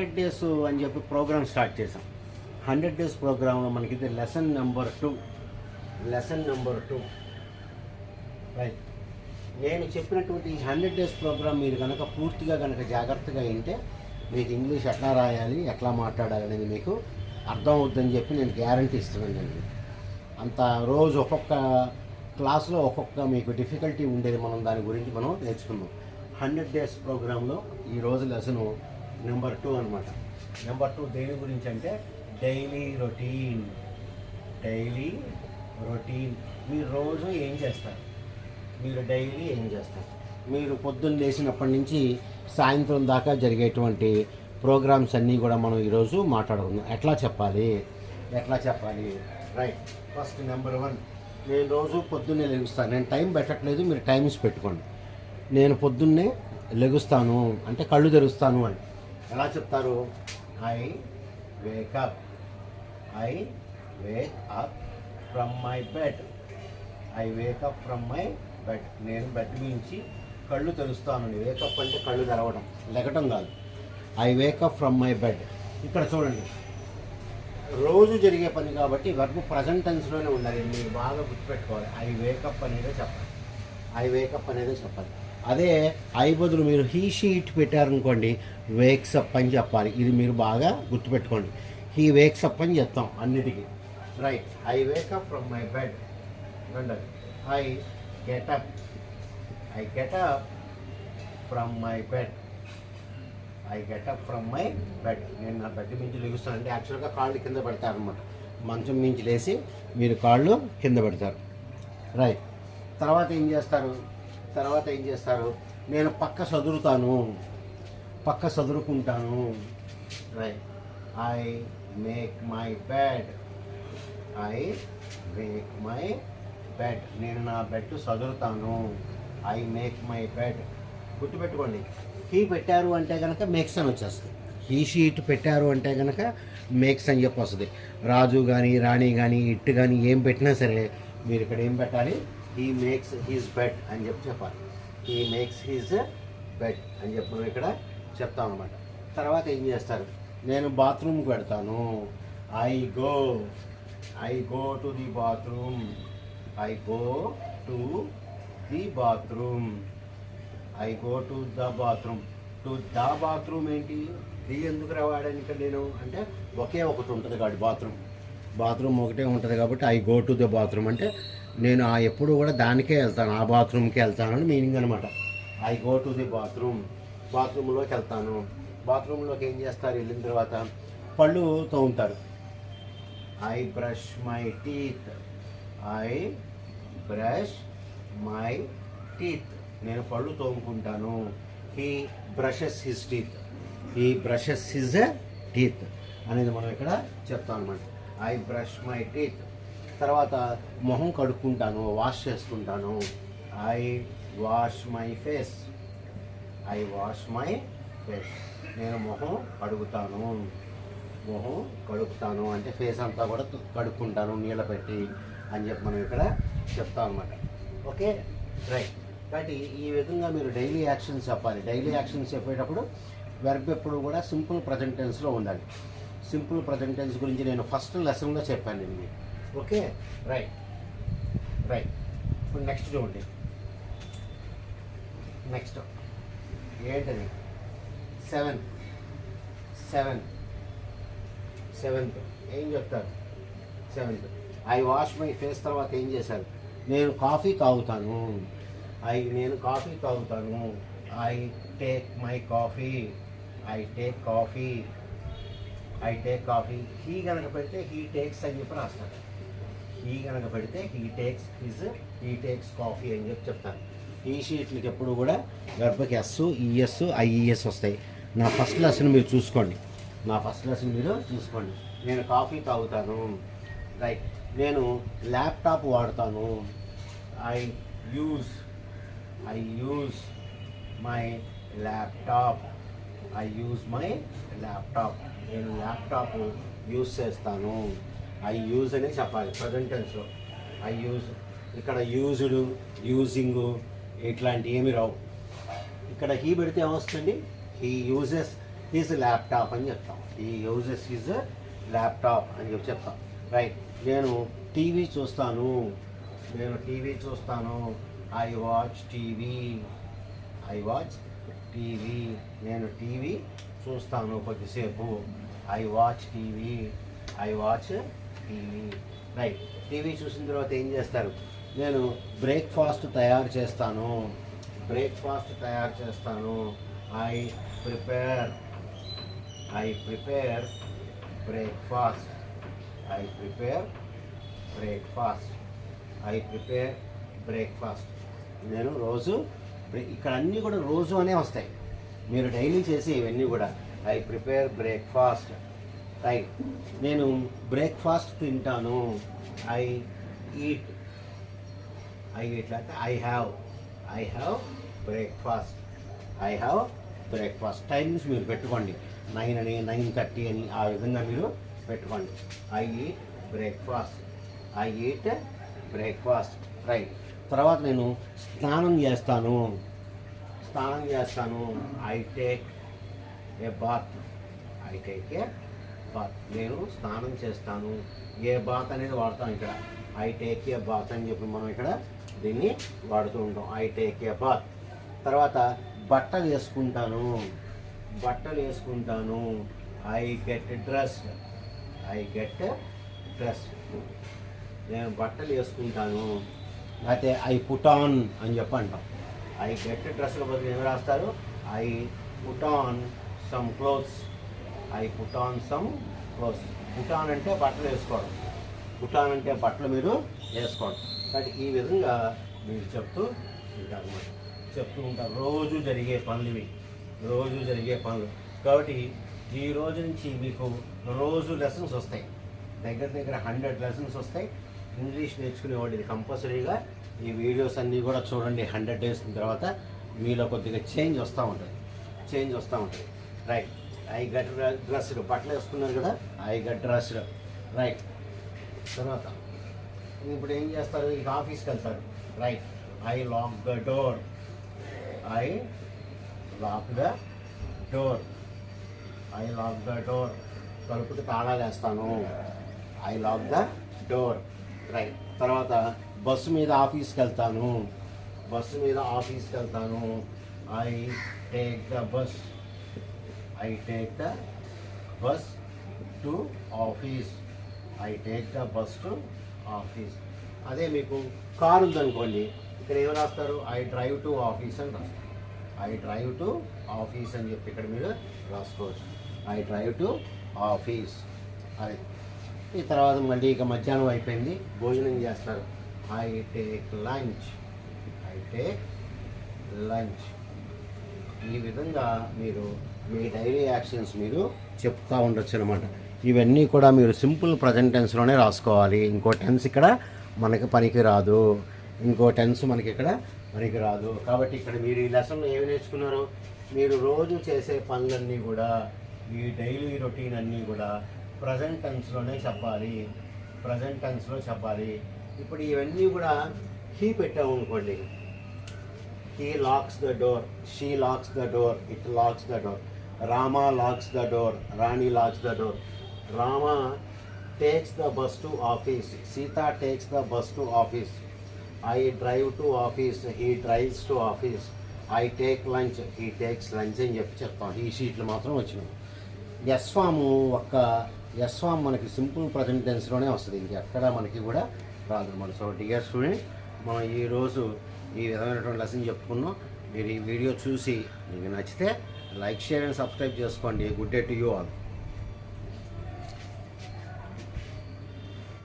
Hundred days అని చెప్పి programme start చేసాం హండ్రెడ్ డేస్ ప్రోగ్రాంలో మనకి ఇది lesson number two. Lesson number two. Right. నేను చెప్పినటువంటి ఈ హండ్రెడ్ డేస్ ప్రోగ్రామ్ మీరు కనుక పూర్తిగా కనుక జాగ్రత్తగా వింటే మీకు ఇంగ్లీష్ ఎట్లా రాయాలి ఎట్లా మాట్లాడాలి అనేది మీకు అర్థం అవుద్దని చెప్పి నేను గ్యారంటీ ఇస్తున్నానండి అంత రోజు ఒక్కొక్క క్లాస్లో ఒక్కొక్క మీకు డిఫికల్టీ ఉండేది మనం దాని గురించి మనం నేర్చుకున్నాం హండ్రెడ్ డేస్ ప్రోగ్రాంలో ఈ రోజు లెసను నెంబర్ టూ అనమాట నెంబర్ టూ దేని గురించి అంటే డైలీ రొటీన్ డైలీ రొటీన్ మీరు రోజు ఏం చేస్తారు? మీరు డైలీ ఏం చేస్తారు? మీరు పొద్దున్న లేచినప్పటి నుంచి సాయంత్రం దాకా జరిగేటువంటి ప్రోగ్రామ్స్ అన్నీ కూడా మనం ఈరోజు మాట్లాడుకుందాం. ఎట్లా చెప్పాలి? ఎట్లా చెప్పాలి? రైట్ ఫస్ట్ నెంబర్ వన్ నేను రోజు పొద్దున్నే లెగుస్తాను. నేను టైం పెట్టట్లేదు మీరు టైమ్స్ పెట్టుకోండి. నేను పొద్దున్నే లెగుస్తాను అంటే కళ్ళు తెరుస్తాను అని. ఎలా చెప్తారు? I wake up I wake up from my bed I wake up from my bed నేను బెడ్ నుంచి కళ్ళు తెరుస్తాను వేకప్ అంటే కళ్ళు తెరవడం. లెగటం కాదు. I wake up from my bed ఇక్కడ చూడండి. రోజు జరిగే పని కాబట్టి వర్క్ ప్రజెంట్ టెన్స్లోనే ఉండాలి. మీరు బాగా గుర్తుపెట్టుకోవాలి. ఐ వేకప్ అనేదే చెప్పాలి. ఐ వేకప్ అనేదే చెప్పాలి. అదే ఐ బదులు మీరు హీ షీట్ పెట్టారనుకోండి వేక్స్ అప్ అని చెప్పాలి. ఇది మీరు బాగా గుర్తుపెట్టుకోండి. హీ వేక్స్ అప్ అని చెప్తాం అన్నిటికీ. Right I wake up from my bed రండి I get up I get up from my bed I get up from my bed నేను నా బెడ్ నుంచి లెగుస్తాను. అంటే యాక్చువల్గా కాళ్ళు కింద పెడతారు అనమాట మంచం నుంచి లేచి మీరు కాళ్ళు కింద పెడతారు. రైట్ తర్వాత ఏం చేస్తారు? తర్వాత ఏం చేస్తారు? నేను పక్క చదురుతాను పక్క చదురుకుంటాను right I make my bed I make my bed నేను నా బెడ్ చదురుతాను ఐ మేక్ మై బెడ్ గుర్తుపెట్టుకోండి. హీ పెట్టారు అంటే కనుక మేక్స్ అని వచ్చేస్తుంది. హీ షీట్ పెట్టారు అంటే కనుక మేక్స్ అని చెప్పి వస్తుంది రాజు కానీ రాణి కానీ ఇట్ కానీ ఏం పెట్టినా సరే మీరు ఇక్కడ ఏం పెట్టాలి? హీ మేక్స్ హీజ్ బెడ్ అని చెప్పి చెప్పాలి. హీ మేక్స్ హీజ్ బెడ్ అని చెప్పి మనం ఇక్కడ చెప్తాం అనమాట తర్వాత ఏం చేస్తారు? నేను బాత్రూమ్కి పెడతాను I go I go to the bathroom I go to the bathroom I go to the bathroom to the bathroom ఏంటి? ది ఎందుకు ఇక్కడ నేను? అంటే ఒకే ఒకటి ఉంటుంది కాబట్టి బాత్రూమ్ బాత్రూమ్ ఒకటే ఉంటుంది కాబట్టి I go to the bathroom. అంటే నేను ఆ ఎప్పుడు కూడా దానికే వెళ్తాను ఆ బాత్రూమ్కి వెళ్తాను అని మీనింగ్ అనమాట I go to the bathroom బాత్రూంలోకి వెళ్తాను. బాత్రూంలోకి ఏం చేస్తారు? వెళ్ళిన తర్వాత పళ్ళు తోముతారు. I brush my teeth. I brush my teeth. నేను పళ్ళు తోముకుంటాను. He brushes his teeth. ఈ బ్రషెస్ హిజ్ టీత్ అనేది మనం ఇక్కడ చెప్తాం అనమాట ఐ బ్రష్ మై టీత్. తర్వాత మొహం కడుక్కుంటాను వాష్ చేసుకుంటాను I wash my face. I wash my face. నేను మొహం కడుగుతాను. మొహం కడుగుతాను అంటే ఫేస్ అంతా కూడా కడుక్కుంటాను నీళ్ళ పెట్టి అని చెప్పి మనం ఇక్కడ చెప్తాం అనమాట ఓకే? రైట్. కాబట్టి ఈ విధంగా మీరు డైలీ యాక్షన్స్ చెప్పాలి. డైలీ యాక్షన్స్ చెప్పేటప్పుడు వెర్బ్ ఎప్పుడు కూడా సింపుల్ ప్రజెంట్ టెన్స్లో ఉండాలి. సింపుల్ ప్రజెంట్ టెన్స్ గురించి నేను ఫస్ట్ లెసన్లో చెప్పాను ఇది. ఓకే? రైట్. రైట్. ఇప్పుడు నెక్స్ట్ చూడండి. నెక్స్ట్. ఏంటది? సెవెన్. సెవెన్. సెవెంత్ ఏం చెప్తారు? Seventh I wash my face తర్వాత ఏం చేశారు? నేను కాఫీ తాగుతాను. ఐ నేను కాఫీ తాగుతాను. I take my coffee. I take coffee. I take coffee he కనుక పెడితే హీ టేక్స్ అని చెప్పి రాస్తాను హీ కనుక పెడితే he takes his he takes coffee అని చెప్పి చెప్తాను ఈ షీట్లకి ఎప్పుడు కూడా గర్భకి ఎస్ ఈఎస్ ఐఈఎస్ వస్తాయి. నా ఫస్ట్ లెసన్ మీరు చూసుకోండి. నా ఫస్ట్ లెసన్ మీరు చూసుకోండి. నేను కాఫీ తాగుతాను. రైట్ నేను ల్యాప్టాప్ వాడతాను. I use I use my laptop I use my laptop నేను ల్యాప్టాప్ యూజ్ చేస్తాను. ఐ యూజ్ అనే చెప్పాలి ప్రజెంట్ టెన్స్లో ఐ యూజ్ ఇక్కడ యూజ్డ్ యూజింగ్ ఇట్లాంటివి ఏమి రావు. ఇక్కడ హీ పెడితే ఏమొస్తుంది? హీ యూజెస్ ఈజ్ ల్యాప్టాప్ అని చెప్తాం. ఈ యూజెస్ ఈజ్ ల్యాప్టాప్ అని చెప్పి చెప్తాం. రైట్ నేను టీవీ చూస్తాను. నేను టీవీ చూస్తాను. I watch TV I watch TV నేను టీవీ చూస్తాను కొద్దిసేపు. I watch TV I watch TV right TV చూసిన తర్వాత ఏం చేస్తారు? నేను బ్రేక్ఫాస్ట్ తయారు చేస్తాను. బ్రేక్ఫాస్ట్ తయారు చేస్తాను. I prepare I prepare breakfast I prepare breakfast I prepare breakfast నేను రోజు ఇక్కడ అన్నీ కూడా రోజు అనే వస్తాయి. మీరు డైలీ చేసి ఇవన్నీ కూడా. I prepare breakfast. రైట్ నేను బ్రేక్ఫాస్ట్ తింటాను. I eat. ఐ ఇట్లా I have. I have breakfast. I have breakfast. Times మీరు పెట్టుకోండి. నైన్ అని నైన్ థర్టీ అని ఆ విధంగా మీరు పెట్టుకోండి. I eat breakfast. I eat breakfast. Right. తర్వాత నేను స్నానం చేస్తాను. స్నానం చేస్తాను. I take a bath I take a bath నేను స్నానం చేస్తాను. ఏ బాత్ అనేది వాడతాం ఇక్కడ. ఐ టేక్ ఏ బాత్ అని చెప్పి మనం ఇక్కడ దీన్ని వాడుతూ ఉంటాం. ఐ టేక్ ఏ బాత్ తర్వాత బట్టలు వేసుకుంటాను. బట్టలు వేసుకుంటాను. I get dress I get dress నేను బట్టలు వేసుకుంటాను. లేకపోతే ఐ పుట్ ఆన్ అని చెప్పి అంటాం ఐ గెట్ డ్రెస్ల బదులు ఏమి రాస్తారు? I put on some clothes I put on some clothes put on అంటే బట్టలు వేసుకోవడం. పుట్ ఆన్ అంటే బట్టలు మీరు వేసుకోవడం. కాబట్టి ఈ విధంగా మీరు చెప్తూ ఉంటారు చెప్తూ ఉంటారు. రోజు జరిగే పనులు ఇవి. రోజు జరిగే పనులు. కాబట్టి ఈ రోజు నుంచి మీకు రోజు లెసన్స్ వస్తాయి. దగ్గర దగ్గర హండ్రెడ్ లెసన్స్ వస్తాయి. ఇంగ్లీష్ నేర్చుకునేవాడు ఇది కంపల్సరీగా ఈ వీడియోస్ అన్నీ కూడా చూడండి హండ్రెడ్ డేస్ తర్వాత మీలో కొద్దిగా చేంజ్ వస్తూ ఉంటుంది. చేంజ్ వస్తూ ఉంటుంది. రైట్ ఐ గట్ డ్రెస్డ్ బట్టలు వేసుకున్నారు కదా ఐ గట్ డ్రెస్డ్ రైట్ తర్వాత ఇప్పుడు ఏం చేస్తారు? ఇక ఆఫీస్కి వెళ్తారు. Right I lock the door I lock the door I lock the door తలుపుకి తాళాలు వేస్తాను. I lock the door right తర్వాత బస్సు మీద ఆఫీస్కి వెళ్తాను బస్సు మీద ఆఫీస్కి వెళ్తాను I take the bus. I take the bus to office. I take the bus to office. అదే మీకు కారు ఉందనుకోండి ఇక్కడ ఏం రాస్తారు? ఐ డ్రైవ్ టు ఆఫీస్ అని రాస్తారు. ఐ డ్రైవ్ టు ఆఫీస్ అని చెప్పి ఇక్కడ మీరు రాసుకోవచ్చు. I drive to office. అది. ఈ తర్వాత మళ్ళీ ఇక మధ్యాహ్నం అయిపోయింది. భోజనం చేస్తారు. I take lunch I take lunch ఈ విధంగా మీరు మీ డైలీ యాక్షన్స్ మీరు చెప్తూ ఉండొచ్చు అనమాట ఇవన్నీ కూడా మీరు సింపుల్ ప్రజెంట్ టెన్స్లోనే రాసుకోవాలి. ఇంకో టెన్స్ ఇక్కడ మనకి పనికి రాదు. ఇంకో టెన్స్ మనకి ఇక్కడ పనికి రాదు. కాబట్టి ఇక్కడ మీరు ఈ లెసన్లో ఏమి నేర్చుకున్నారు? మీరు రోజు చేసే పనులన్నీ కూడా ఈ డైలీ రొటీన్ అన్నీ కూడా ప్రజెంట్ టెన్స్లోనే చెప్పాలి. ప్రజెంట్ టెన్స్లో చెప్పాలి. ఇప్పుడు ఇవన్నీ కూడా హీ పెట్టాము అనుకోండి. He locks the door she locks the door it locks the door Rama locks the door Rani locks the door Rama takes the bus to office Sita takes the bus to office I drive to office he drives to office I take lunch he takes lunch అని చెప్పి చెప్తాం. ఈ షీట్లు మాత్రం వచ్చినాం యశ్వాము ఒక్క యశ్వాం మనకి simple present టెన్స్లోనే వస్తుంది. ఇంకెక్కడ మనకి కూడా కాదు. మన సో డియర్ స్టూడెంట్ మనం ఈరోజు ఈ విధమైనటువంటి లెసన్ చెప్పుకున్నాం. మీరు ఈ వీడియో చూసి మీకు నచ్చితే లైక్ షేర్ అండ్ సబ్స్క్రైబ్ చేసుకోండి. Good day to you all